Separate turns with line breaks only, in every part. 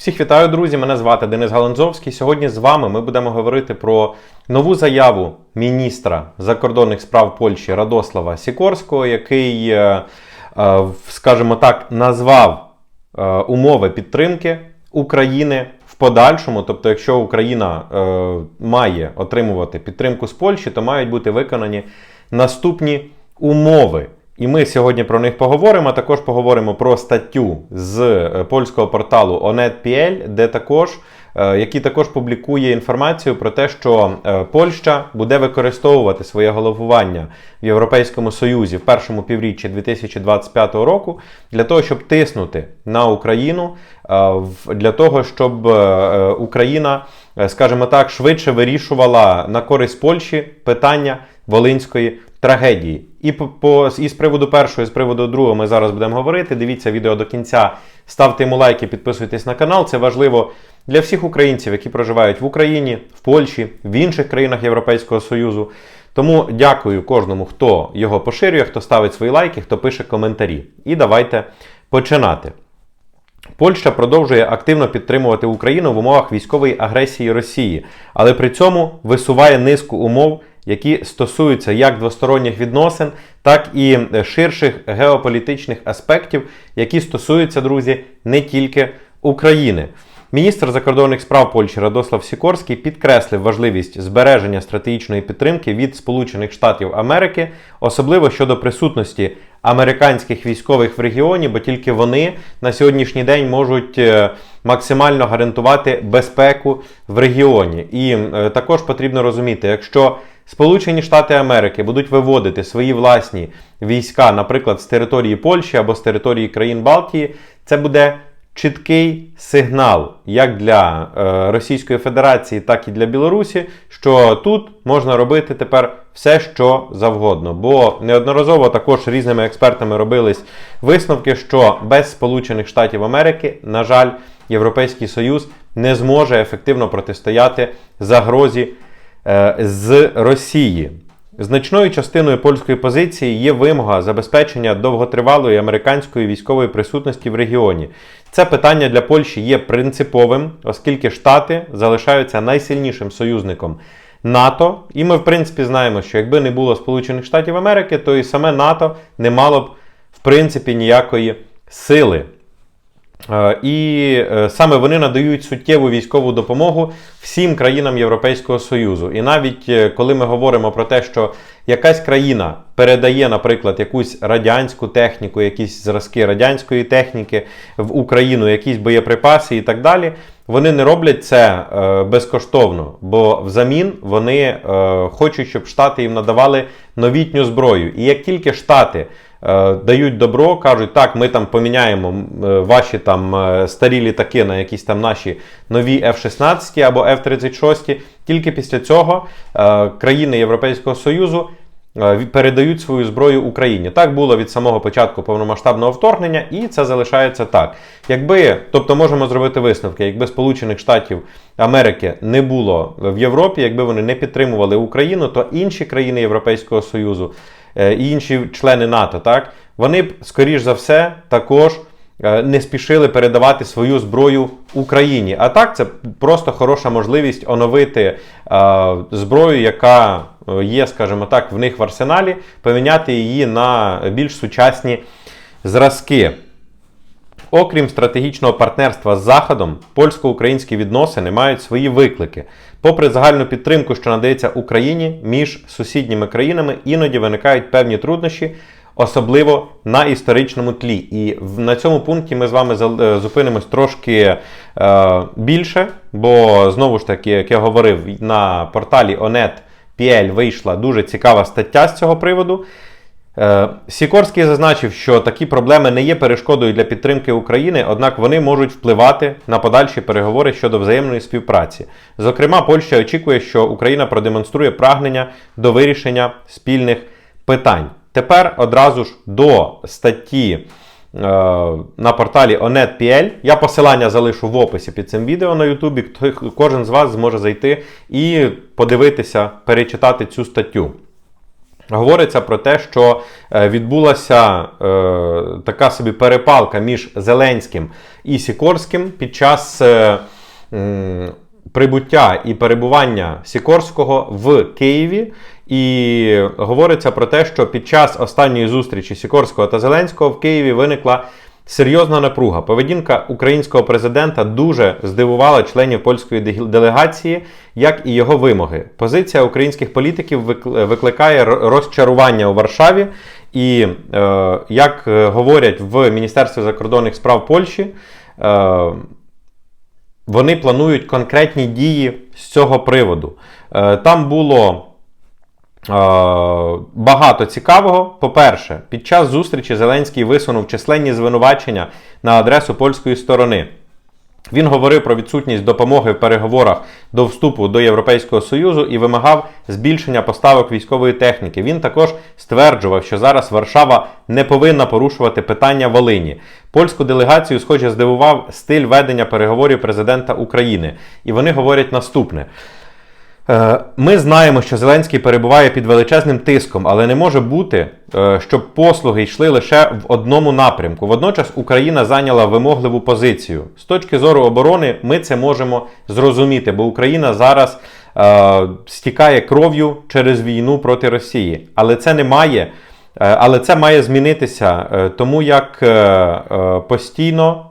Всіх вітаю, друзі! Мене звати Денис Галанзовський. Сьогодні з вами ми будемо говорити про нову заяву міністра закордонних справ Польщі Радослава Сікорського, який, е, е, скажімо так, назвав е, умови підтримки України в подальшому. Тобто, якщо Україна має отримувати підтримку з Польщі, то мають бути виконані наступні умови. І ми сьогодні про них поговоримо. Також поговоримо про статтю з е, польського порталу Onet.pl, де також, е, який також публікує інформацію про те, що е, Польща буде використовувати своє головування в Європейському Союзі в першому півріччі 2025 року для того, щоб тиснути на Україну, для того, щоб Україна, скажімо так, швидше вирішувала на користь Польщі питання Волинської трагедії. І по, і з приводу першого, і з приводу другого ми зараз будемо говорити. Дивіться відео до кінця, ставте йому лайки, підписуйтесь на канал. Це важливо для всіх українців, які проживають в Україні, в Польщі, в інших країнах Європейського Союзу. Тому дякую кожному, хто його поширює, хто ставить свої лайки, хто пише коментарі. І давайте починати. Польща продовжує активно підтримувати Україну в умовах військової агресії Росії, але при цьому висуває низку умов, які стосуються як двосторонніх відносин, так і е, ширших геополітичних аспектів, які стосуються, друзі, не тільки України. Міністр закордонних справ Польщі Радослав Сікорський підкреслив важливість збереження стратегічної підтримки від Сполучених Штатів Америки, особливо щодо присутності американських військових в регіоні, бо тільки вони на сьогоднішній день можуть е, максимально гарантувати безпеку в регіоні. І е, також потрібно розуміти, якщо Сполучені Штати Америки будуть виводити свої власні війська, наприклад, з території Польщі або з території країн Балтії, це буде чіткий сигнал як для е, Російської Федерації, так і для Білорусі, що тут можна робити тепер все, що завгодно. Бо неодноразово також різними експертами робились висновки, що без Сполучених Штатів Америки, на жаль, Європейський Союз не зможе ефективно протистояти загрозі з Росії. Значною частиною польської позиції є вимога забезпечення довготривалої американської військової присутності в регіоні. Це питання для Польщі є принциповим, оскільки Штати залишаються найсильнішим союзником НАТО. І ми, в принципі, знаємо, що якби не було Сполучених Штатів Америки, то і саме НАТО не мало б в принципі ніякої сили. Е, І е, саме вони надають суттєву військову допомогу всім країнам Європейського Союзу. І навіть е, коли ми говоримо про те, що якась країна передає, наприклад, якусь радянську техніку, якісь зразки радянської техніки в Україну, якісь боєприпаси і так далі, вони не роблять це е, безкоштовно, бо взамін вони е, хочуть, щоб Штати їм надавали новітню зброю. І як тільки Штати е, дають добро, кажуть, так, ми там поміняємо е, ваші там е, старі літаки на якісь там наші нові F-16 або F-36, тільки після цього е, країни Європейського Союзу передають свою зброю Україні. Так було від самого початку повномасштабного вторгнення, і це залишається так. Якби, тобто можемо зробити висновки, якби Сполучених Штатів Америки не було в Європі, якби вони не підтримували Україну, то інші країни Європейського Союзу е, і інші члени НАТО, так вони б, скоріш за все, також е, не спішили передавати свою зброю Україні. А так, це просто хороша можливість оновити е, зброю, яка е, є, скажімо так, в них в арсеналі, поміняти її на більш сучасні зразки. Окрім стратегічного партнерства з Заходом, польсько-українські відносини мають свої виклики. Попри загальну підтримку, що надається Україні між сусідніми країнами, іноді виникають певні труднощі, особливо на історичному тлі. І на цьому пункті ми з вами е, зупинимось трошки е, більше, бо знову ж таки, як я говорив, на порталі Onet.pl вийшла дуже цікава стаття з цього приводу. Е, Сікорський зазначив, що такі проблеми не є перешкодою для підтримки України, однак вони можуть впливати на подальші переговори щодо взаємної співпраці. Зокрема, Польща очікує, що Україна продемонструє прагнення до вирішення спільних питань. Тепер одразу ж до статті на порталі Onet.pl. Я посилання залишу в описі під цим відео на Ютубі. Кожен з вас зможе зайти і подивитися, перечитати цю статтю. говориться про те, що е, відбулася е, така собі перепалка між Зеленським і Сікорським під час е, прибуття і перебування Сікорського в Києві. І говориться про те, що під час останньої зустрічі Сікорського та Зеленського в Києві виникла серйозна напруга. Поведінка українського президента дуже здивувала членів польської делегації, як і його вимоги. Позиція українських політиків викликає розчарування у Варшаві. І е, як е, говорять в Міністерстві закордонних справ Польщі, е, вони планують конкретні дії з цього приводу. Е, Там було е, багато цікавого. По-перше, під час зустрічі Зеленський висунув численні звинувачення на адресу польської сторони. Він говорив про відсутність допомоги в переговорах до вступу до Європейського Союзу і вимагав збільшення поставок військової техніки. Він також стверджував, що зараз Варшава не повинна порушувати питання Волині. Польську делегацію, схоже, здивував стиль ведення переговорів президента України. І вони говорять наступне. Е, Ми знаємо, що Зеленський перебуває під величезним тиском, але не може бути, е, щоб послуги йшли лише в одному напрямку. Водночас Україна зайняла вимогливу позицію. З точки зору оборони, ми це можемо зрозуміти, бо Україна зараз е, стікає кров'ю через війну проти Росії. Але це не має. е, Але це має змінитися, тому як е, постійно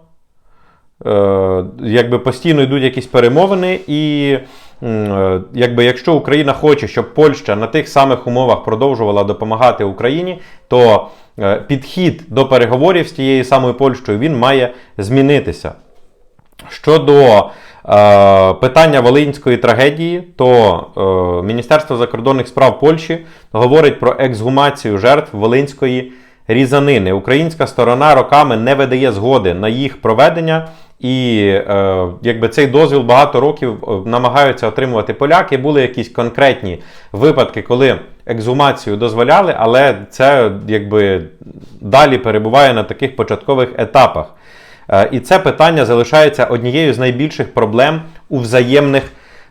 е, якби постійно йдуть якісь перемовини, і якби якщо Україна хоче, щоб Польща на тих самих умовах продовжувала допомагати Україні, то е, підхід до переговорів з тією самою Польщею він має змінитися. Щодо е, питання Волинської трагедії, то е, Міністерство закордонних справ Польщі говорить про ексгумацію жертв Волинської різанини. Українська сторона роками не видає згоди на їх проведення, і е, якби цей дозвіл багато років е, намагаються отримувати поляки. Були якісь конкретні випадки, коли ексгумацію дозволяли, але це якби далі перебуває на таких початкових етапах. Е, І це питання залишається однією з найбільших проблем у взаємних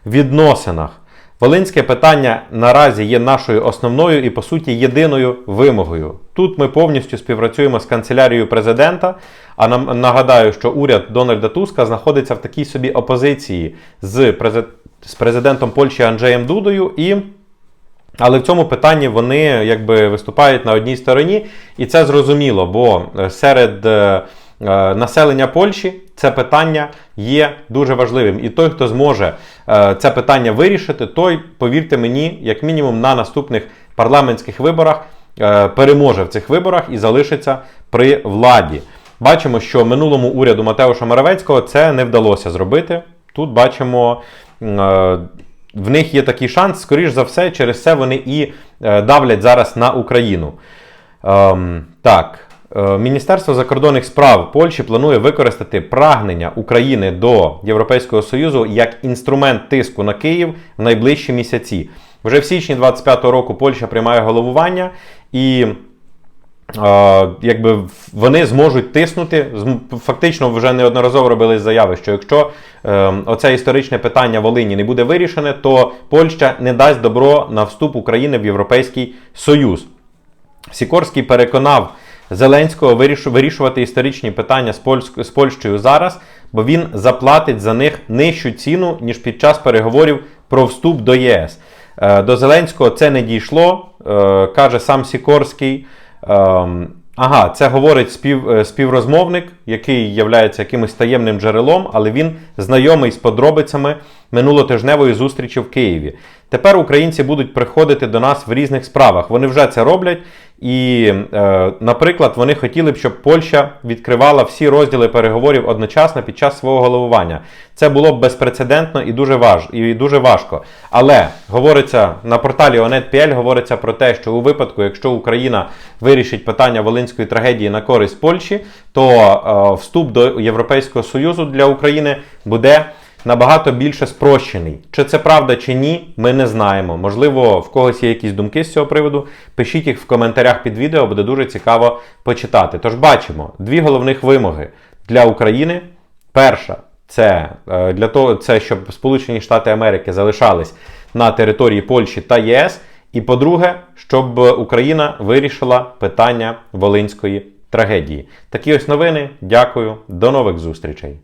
відносинах. Волинське питання наразі є нашою основною і, по суті, єдиною вимогою. Тут ми повністю співпрацюємо з канцелярією президента. А нам нагадаю, що уряд Дональда Туска знаходиться в такій собі опозиції з, з президентом Польщі Анджеєм Дудою і але в цьому питанні вони якби виступають на одній стороні, і це зрозуміло, бо е, серед е, населення Польщі це питання є дуже важливим. І той, хто зможе е, це питання вирішити, той, повірте мені, як мінімум на наступних парламентських виборах е, переможе в цих виборах і залишиться при владі. Бачимо, що минулому уряду Матеуша Моравецького це не вдалося зробити. Тут бачимо. е, в них є такий шанс, скоріш за все, через це вони і е, давлять зараз на Україну. Ем, так, е, Міністерство закордонних справ Польщі планує використати прагнення України до Європейського Союзу як інструмент тиску на Київ в найближчі місяці. Вже в січні 25-го року Польща приймає головування і. Е, якби вони зможуть тиснути. Фактично вже неодноразово робили заяви, що якщо е, оце історичне питання Волині не буде вирішене, то Польща не дасть добро на вступ України в Європейський Союз. Сікорський переконав Зеленського вирішу- вирішувати історичні питання з, Польськ- з Польщею зараз, бо він заплатить за них нижчу ціну, ніж під час переговорів про вступ до ЄС. Е, До Зеленського це не дійшло, е, каже сам Сікорський. Ем, Ага, це говорить спів, е, співрозмовник, який є якимось таємним джерелом, але він знайомий з подробицями минулотижневої зустрічі в Києві. Тепер українці будуть приходити до нас в різних справах. Вони вже це роблять. І, е, наприклад, вони хотіли б, щоб Польща відкривала всі розділи переговорів одночасно під час свого головування. Це було б безпрецедентно і дуже важ, і дуже важко. Але говориться на порталі Onet.pl говориться про те, що у випадку, якщо Україна вирішить питання волинської трагедії на користь Польщі, то е, вступ до Європейського Союзу для України буде набагато більше спрощений. Чи це правда, чи ні, ми не знаємо. Можливо, в когось є якісь думки з цього приводу. Пишіть їх в коментарях під відео, буде дуже цікаво почитати. Тож бачимо дві головних вимоги для України. Перша це е, для того, це щоб Сполучені Штати Америки залишались на території Польщі та ЄС. І по-друге, щоб Україна вирішила питання волинської трагедії. Такі ось новини. Дякую, до нових зустрічей.